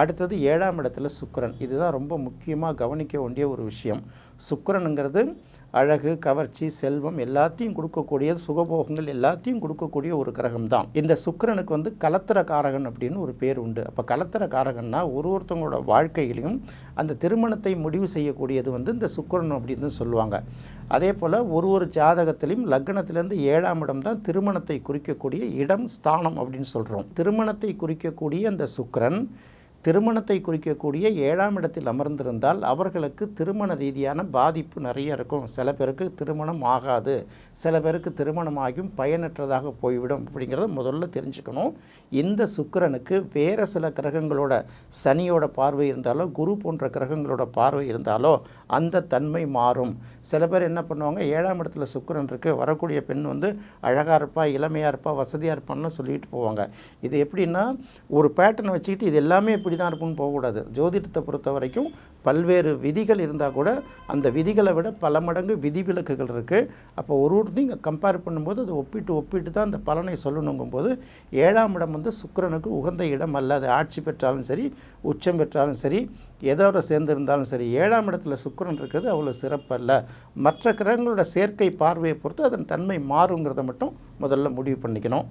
அடுத்தது ஏழாம் இடத்துல சுக்கரன். இதுதான் ரொம்ப முக்கியமாக கவனிக்க வேண்டிய ஒரு விஷயம். சுக்கிரனுங்கிறது அழகு கவர்ச்சி செல்வம் எல்லாத்தையும் கொடுக்கக்கூடிய சுகபோகங்கள் எல்லாத்தையும் கொடுக்கக்கூடிய ஒரு கிரகம் தான் இந்த சுக்கிரனுக்கு வந்து கலத்திர காரகன் அப்படின்னு ஒரு பேர் உண்டு. அப்போ கலத்திர காரகன்னா ஒரு ஒருத்தவங்களோட வாழ்க்கையிலையும் அந்த திருமணத்தை முடிவு செய்யக்கூடியது வந்து இந்த சுக்கரன் அப்படின்னு சொல்லுவாங்க. அதே போல் ஒரு ஒரு ஜாதகத்திலையும் லக்னத்திலேருந்து ஏழாம் இடம் தான் திருமணத்தை குறிக்கக்கூடிய இடம் ஸ்தானம் அப்படின்னு சொல்கிறோம் திருமணத்தை குறிக்கக்கூடிய அந்த சுக்கரன் திருமணத்தை குறிக்கக்கூடிய ஏழாம் இடத்தில் அமர்ந்திருந்தால் அவர்களுக்கு திருமண ரீதியான பாதிப்பு நிறைய இருக்கும். சில பேருக்கு திருமணம் ஆகாது. சில பேருக்கு திருமணம் ஆகியும் பயனற்றதாக போய்விடும் அப்படிங்கிறத முதல்ல தெரிஞ்சுக்கணும். இந்த சுக்கரனுக்கு வேறு சில கிரகங்களோட சனியோட பார்வை இருந்தாலோ குரு போன்ற கிரகங்களோட பார்வை இருந்தாலோ அந்த தன்மை மாறும். சில பேர் என்ன பண்ணுவாங்க ஏழாம் இடத்துல சுக்கரன் இருக்குது வரக்கூடிய பெண் வந்து அழகாக இருப்பா இளமையாக இருப்பா வசதியாக இருப்பான்னு சொல்லிட்டு போவாங்க. இது எப்படின்னா ஒரு பேட்டர்ன் வச்சுக்கிட்டு இது எல்லாமே இப்படி தான் இருக்கும்னு போகக்கூடாது. ஜோதிடத்தை பொறுத்த வரைக்கும் பல்வேறு விதிகள் இருந்தால் கூட அந்த விதிகளை விட பல மடங்கு விதிவிலக்குகள் இருக்குது அப்போ ஒரு ஒரு நீங்கள் கம்பேர் பண்ணும்போது அது ஒப்பிட்டு ஒப்பிட்டு தான் அந்த பலனை சொல்லணுங்கும்போது ஏழாம் இடம் வந்து சுக்கரனுக்கு உகந்த இடம் அல்ல. அது ஆட்சி பெற்றாலும் சரி உச்சம் பெற்றாலும் சரி எதோட சேர்ந்திருந்தாலும் சரி ஏழாம் இடத்துல சுக்கரன் இருக்கிறது அவ்வளோ சிறப்பல்ல. மற்ற கிரகங்களோட சேர்க்கை பார்வையை பொறுத்து அதன் தன்மை மாறுங்கிறத மட்டும் முதல்ல முடிவு பண்ணிக்கணும்.